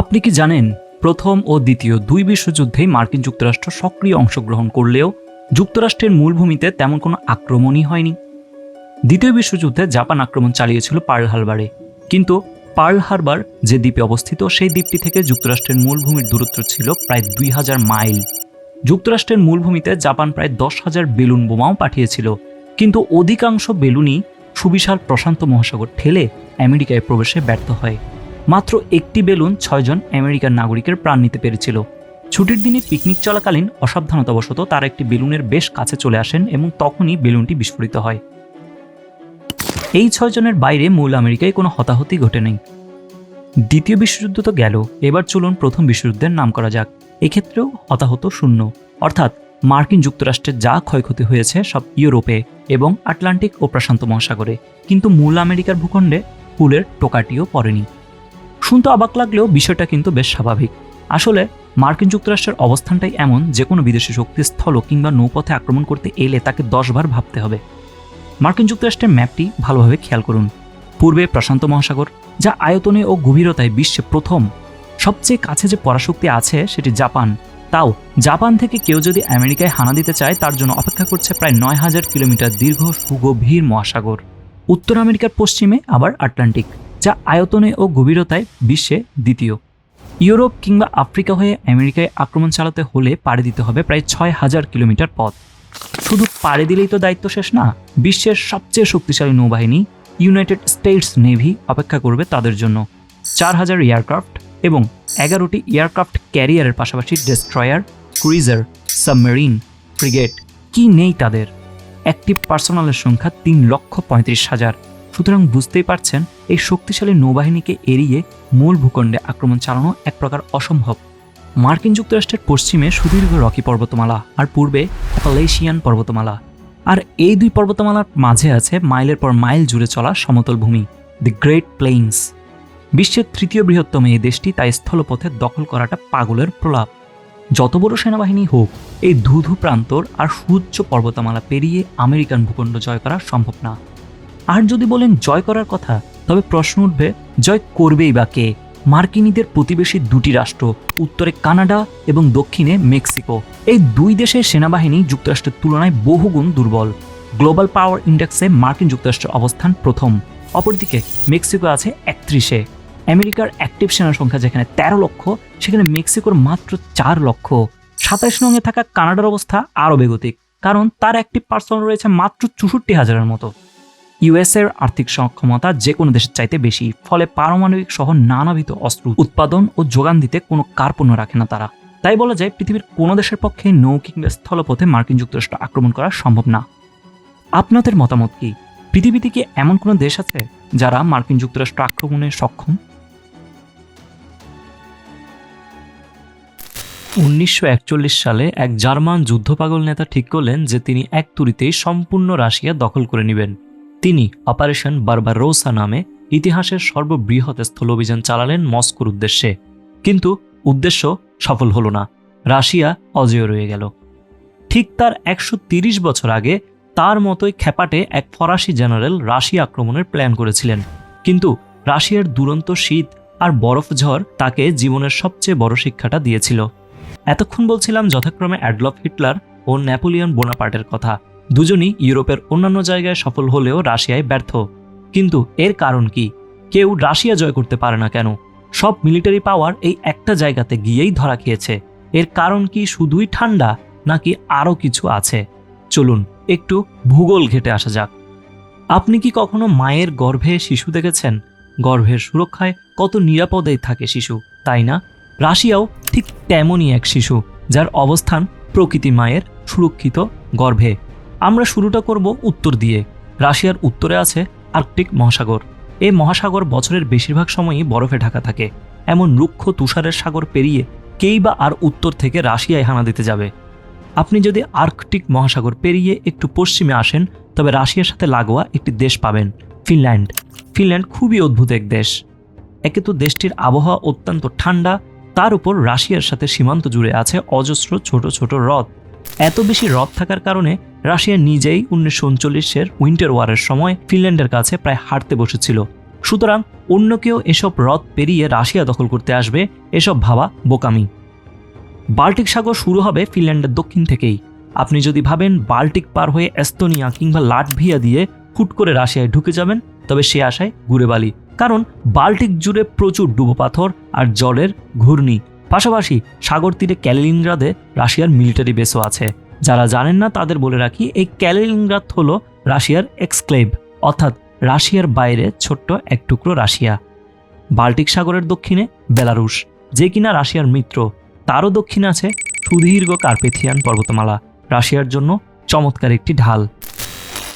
আপনি কি জানেন, প্রথম ও দ্বিতীয় দুই বিশ্বযুদ্ধেই মার্কিন যুক্তরাষ্ট্র সক্রিয় অংশগ্রহণ করলেও যুক্তরাষ্ট্রের মূলভূমিতে তেমন কোনো আক্রমণই হয়নি। দ্বিতীয় বিশ্বযুদ্ধে জাপান আক্রমণ চালিয়েছিল পার্ল হারবারে। কিন্তু পার্ল হারবার যে দ্বীপে অবস্থিত, সেই দ্বীপটি থেকে যুক্তরাষ্ট্রের মূলভূমির দূরত্ব ছিল প্রায় দুই হাজার মাইল। যুক্তরাষ্ট্রের মূলভূমিতে জাপান প্রায় দশ হাজার বেলুন বোমাও পাঠিয়েছিল। কিন্তু অধিকাংশ বেলুনই সুবিশাল প্রশান্ত মহাসাগর ঠেলে আমেরিকায় প্রবেশে ব্যর্থ হয়। মাত্র একটি বেলুন ছয়জন আমেরিকান নাগরিকের প্রাণ নিতে পেরেছিল। ছুটির দিনে পিকনিক চলাকালীন অসাবধানতাবশত তারা একটি বেলুনের বেশ কাছে চলে আসেন এবং তখনই বেলুনটি বিস্ফোরিত হয়। এই ছয়জনের বাইরে মূল আমেরিকায় কোনো হতাহতি ঘটে নেই। দ্বিতীয় বিশ্বযুদ্ধ তো গেল, এবার চলুন প্রথম বিশ্বযুদ্ধের নাম করা যাক। এক্ষেত্রেও হতাহত শূন্য, অর্থাৎ মার্কিন যুক্তরাষ্ট্রের যা ক্ষয়ক্ষতি হয়েছে সব ইউরোপে এবং আটলান্টিক ও প্রশান্ত মহাসাগরে, কিন্তু মূল আমেরিকার ভূখণ্ডে ফুলের টোকাটিও পড়েনি। শুনতে অবাক লাগলেও বিষয়টা কিন্তু বেশ স্বাভাবিক। আসলে মার্কিন যুক্তরাষ্ট্রের অবস্থানটাই এমন যে কোনো বিদেশি শক্তি স্থল কিংবা নৌপথে আক্রমণ করতে এলে তাকে দশবার ভাবতে হবে। মার্কিন যুক্তরাষ্ট্রের ম্যাপটি ভালোভাবে খেয়াল করুন। পূর্বে প্রশান্ত মহাসাগর, যা আয়তনে ও গভীরতায় বিশ্বে প্রথম, সবচেয়ে কাছে যে পরাশক্তি আছে সেটি জাপান। তাও, জাপান থেকে কেউ যদি আমেরিকায় হানা দিতে চায়, তার জন্য অপেক্ষা করছে প্রায় নয় হাজার কিলোমিটার দীর্ঘ সুগভীর মহাসাগর। উত্তর আমেরিকার পশ্চিমে, আবার আটলান্টিক। যা আয়তনে ও গভীরতায় বিশ্বে দ্বিতীয়। ইউরোপ কিংবা আফ্রিকা হয়ে আমেরিকায় আক্রমণ চালাতে হলে পাড়ি দিতে হবে প্রায় ছয় হাজার কিলোমিটার পথ। শুধু পাড়ি দিলেই তো দায়িত্ব শেষ না, বিশ্বের সবচেয়ে শক্তিশালী নৌবাহিনী ইউনাইটেড স্টেটস নেভি অপেক্ষা করবে তাদের জন্য। চার হাজার এয়ারক্রাফট এবং এগারোটি এয়ারক্রাফট ক্যারিয়ারের পাশাপাশি ডেস্ট্রয়ার, ক্রুইজার, সাবমেরিন, ফ্রিগেট, কি নেই তাদের? অ্যাক্টিভ পার্সোনালের সংখ্যা তিন লক্ষ পঁয়ত্রিশ হাজার। সুতরাং বুঝতেই পারছেন, এই শক্তিশালী নৌবাহিনীকে এড়িয়ে মূল ভূখণ্ডে আক্রমণ চালানো এক প্রকার অসম্ভব। মার্কিন যুক্তরাষ্ট্রের পশ্চিমে সুদীর্ঘ রকি পর্বতমালা আর পূর্বে অ্যাপালেশিয়ান পর্বতমালা। আর এই দুই পর্বতমালার মাঝে আছে মাইলের পর মাইল জুড়ে চলা সমতল ভূমি দি গ্রেট প্লেইনস বিশ্বের তৃতীয় বৃহত্তম এই দেশটি তাই স্থলপথে দখল করাটা পাগলের প্রলাপ। যত বড় সেনাবাহিনী হোক, এই ধুধু প্রান্তর আর সুউচ্চ পর্বতমালা পেরিয়ে আমেরিকান ভূখণ্ড জয় করা সম্ভব না। আর যদি বলেন জয় করার কথা, তবে প্রশ্ন উঠবে, জয় করবেই বা কে? মার্কিনীদের প্রতিবেশী দুটি রাষ্ট্র, উত্তরে কানাডা এবং দক্ষিণে মেক্সিকো। এই দুই দেশের সেনাবাহিনী যুক্তরাষ্ট্রের তুলনায় বহুগুণ দুর্বল। গ্লোবাল পাওয়ার ইন্ডেক্সে মার্কিন যুক্তরাষ্ট্রের অবস্থান প্রথম। অপরদিকে, মেক্সিকো আছে একত্রিশে। আমেরিকার অ্যাক্টিভ সেনা সংখ্যা যেখানে তেরো লক্ষ, সেখানে মেক্সিকোর মাত্র চার লক্ষ। সাতাশ নঙে থাকা কানাডার অবস্থা আরও বেগতিক, কারণ তার অ্যাক্টিভ পার্সোনাল রয়েছে মাত্র চৌষট্টি হাজারের মতো। ইউএসের আর্থিক সক্ষমতা যে কোনো দেশের চাইতে বেশি, ফলে পারমাণবিক সহ নানাবিধ অস্ত্র উৎপাদন ও যোগান দিতে কোনো কার্পণ্য রাখে না তারা। তাই বলা যায়, পৃথিবীর কোনো দেশের পক্ষে নৌ কিংবা স্থলপথে মার্কিন যুক্তরাষ্ট্র আক্রমণ করা সম্ভব না। আপনাদের মতামত কি? পৃথিবীতে কি এমন কোনো দেশ আছে যারা মার্কিন যুক্তরাষ্ট্র আক্রমণে সক্ষম? উনিশশো একচল্লিশ সালে এক জার্মান যুদ্ধপাগল নেতা ঠিক করলেন যে তিনি এক তুরিতেই সম্পূর্ণ রাশিয়া দখল করে নেবেন। তিনি অপারেশন বারবারোসা নামে ইতিহাসের সর্ববৃহৎ স্থল অভিযান চালালেন মস্কোর উদ্দেশ্যে। কিন্তু উদ্দেশ্য সফল হল না। রাশিয়া অজেয় রয়ে গেল। ঠিক তার একশো বছর আগে তার মতোই খেপাটে এক ফরাসি জেনারেল রাশিয়া আক্রমণের প্ল্যান করেছিলেন। কিন্তু রাশিয়ার দুরন্ত শীত আর বরফ ঝড় তাকে জীবনের সবচেয়ে বড় শিক্ষাটা দিয়েছিল। এতক্ষণ বলছিলাম যথাক্রমে অ্যাডলফ হিটলার ও নেপোলিয়ন বোনাপার্টের কথা। দুজনই ইউরোপের অন্যান্য জায়গায় সফল হলেও রাশিয়ায় ব্যর্থ। কিন্তু এর কারণ কি? কেউ রাশিয়া জয় করতে পারে না কেন? সব মিলিটারি পাওয়ার এই একটা জায়গাতে গিয়েই ধরা খেয়েছে। এর কারণ কি শুধুই ঠান্ডা, নাকি আরও কিছু আছে? চলুন একটু ভূগোল ঘেটে আসা যাক। আপনি কি কখনো মায়ের গর্ভে শিশু দেখেছেন? গর্ভের সুরক্ষায় কত নিরাপদেই থাকে শিশু, তাই না? রাশিয়াও ঠিক তেমনই এক শিশু, যার অবস্থান প্রকৃতি মায়ের সুরক্ষিত গর্ভে। আমরা শুরুটা করব উত্তর দিয়ে। রাশিয়ার উত্তরে আছে আর্কটিক মহাসাগর। এই মহাসাগর বছরের বেশিরভাগ সময়ই বরফে ঢাকা থাকে। এমন রুক্ষ তুষারের সাগর পেরিয়ে কেই বা আর উত্তর থেকে রাশিয়ায় হানা দিতে যাবে। আপনি যদি আর্কটিক মহাসাগর পেরিয়ে একটু পশ্চিমে আসেন, তবে রাশিয়ার সাথে লাগোয়া একটি দেশ পাবেন, ফিনল্যান্ড। ফিনল্যান্ড খুবই অদ্ভুত এক দেশ। একে তো দেশটির আবহাওয়া অত্যন্ত ঠান্ডা, তার উপর রাশিয়ার সাথে সীমান্ত জুড়ে আছে অজস্র ছোট ছোট হ্রদ। এত বেশি হ্রদ থাকার কারণে রাশিয়া নিজেই উনিশশো উনচল্লিশের উইন্টার ওয়ারের সময় ফিনল্যান্ডের কাছে প্রায় হারতে বসেছিল। সুতরাং অন্য কেউ এসব হ্রদ পেরিয়ে রাশিয়া দখল করতে আসবে, এসব ভাবা বোকামি। বাল্টিক সাগর শুরু হবে ফিনল্যান্ডের দক্ষিণ থেকেই। আপনি যদি ভাবেন বাল্টিক পার হয়ে এস্তোনিয়া কিংবা লাটভিয়া দিয়ে হুট করে রাশিয়ায় ঢুকে যাবেন, তবে সে আশায় ঘুরে বালি। কারণ বাল্টিক জুড়ে প্রচুর ডুবো পাথর আর জলের ঘূর্ণি। পাশাপাশি সাগর তীরে ক্যালিনিনগ্রাদে রাশিয়ার মিলিটারি বেসও আছে। যারা জানেন না তাদের বলে রাখি, এই ক্যালিনিনগ্রাদ হলো রাশিয়ার এক্সক্লেভ, অর্থাৎ রাশিয়ার বাইরে ছোট্ট এক টুকরো রাশিয়া। বাল্টিক সাগরের দক্ষিণে বেলারুশ, যে কিনা রাশিয়ার মিত্র। তারও দক্ষিণে আছে সুদীর্ঘ কার্পেথিয়ান পর্বতমালা, রাশিয়ার জন্য চমৎকার একটি ঢাল।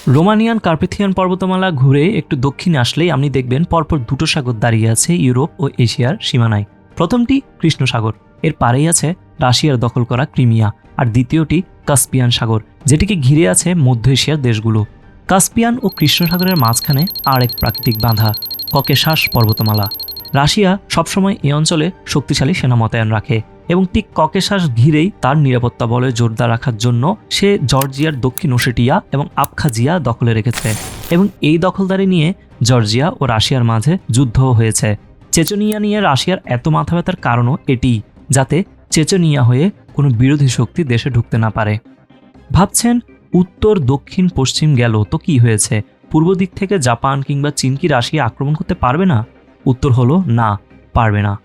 রোমানিয়ান কার্পেথিয়ান পর্বতমালা ঘুরে একটু দক্ষিণে আসলেই আপনি দেখবেন পরপর দুটো সাগর দাঁড়িয়ে আছে ইউরোপ ও এশিয়ার সীমানায়। প্রথমটি কৃষ্ণ সাগর এর পারেই আছে রাশিয়ার দখল করা ক্রিমিয়া আর দ্বিতীয়টি কাস্পিয়ান সাগর, যেটিকে ঘিরে আছে মধ্য এশিয়ার দেশগুলো। কাস্পিয়ান ও কৃষ্ণ সাগরের মাঝখানে আর এক প্রাকৃতিক বাঁধা, ককেশাস পর্বতমালা। রাশিয়া সবসময় এই অঞ্চলে শক্তিশালী সেনা মোতায়েন রাখে এবং ঠিক ককেশাস ঘিরেই তার নিরাপত্তা বলে জোরদার রাখার জন্য সে জর্জিয়ার দক্ষিণ ওশেটিয়া এবং আবখাজিয়া দখলে রেখেছে এবং এই দখলদারি নিয়ে জর্জিয়া ও রাশিয়ার মাঝে যুদ্ধ হয়েছে। চেচনিয়া নিয়ে রাশিয়ার এত মাথা ব্যথার কারণও এটি, যাতে চেচনিয়া হয়ে কোনো বিরোধী শক্তি দেশে ঢুকতে না পারে। ভাবছেন, উত্তর, দক্ষিণ, পশ্চিম গেল তো কি হয়েছে? পূর্ব দিক থেকে জাপান কিংবা চীন কি রাশিয়া আক্রমণ করতে পারবে না? উত্তর হলো, না, পারবে না।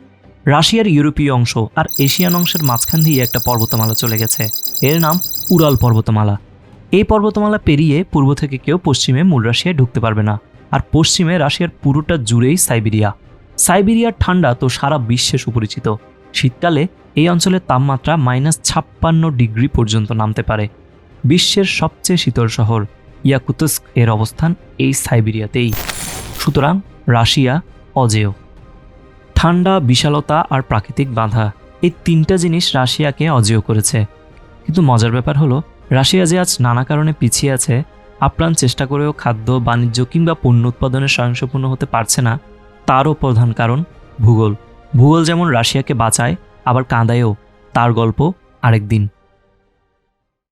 রাশিয়ার ইউরোপীয় অংশ আর এশিয়ান অংশের মাঝখান দিয়ে একটা পর্বতমালা চলে গেছে। এর নাম উড়াল পর্বতমালা। এই পর্বতমালা পেরিয়ে পূর্ব থেকে কেউ পশ্চিমে মূল রাশিয়ায় ঢুকতে পারবে না। আর পশ্চিমে রাশিয়ার পুরোটা জুড়েই সাইবেরিয়া। সাইবেরিয়ার ঠান্ডা তো সারা বিশ্বে সুপরিচিত। শীতকালে এই অঞ্চলের তাপমাত্রা মাইনাস ছাপ্পান্ন ডিগ্রি পর্যন্ত নামতে পারে। বিশ্বের সবচেয়ে শীতল শহর ইয়াকুতস্ক এর অবস্থান এই সাইবেরিয়াতেই। সুতরাং রাশিয়া অজেয়। ঠান্ডা, বিশালতা আর প্রাকৃতিক বাধা এই তিনটা জিনিস রাশিয়াকে অজেয় করেছে। কিন্তু মজার ব্যাপার হলো, রাশিয়া যে আজ নানা কারণে পিছিয়ে আছে, আপ্রাণ চেষ্টা করেও খাদ্য, বাণিজ্য কিংবা পণ্য উৎপাদনে স্বয়ংসম্পূর্ণ হতে পারছে না তারও প্রধান কারণ ভূগোল। ভূগোল যেমন রাশিয়াকে বাঁচায় আবার কাঁদায়ও। তার গল্প আরেক দিন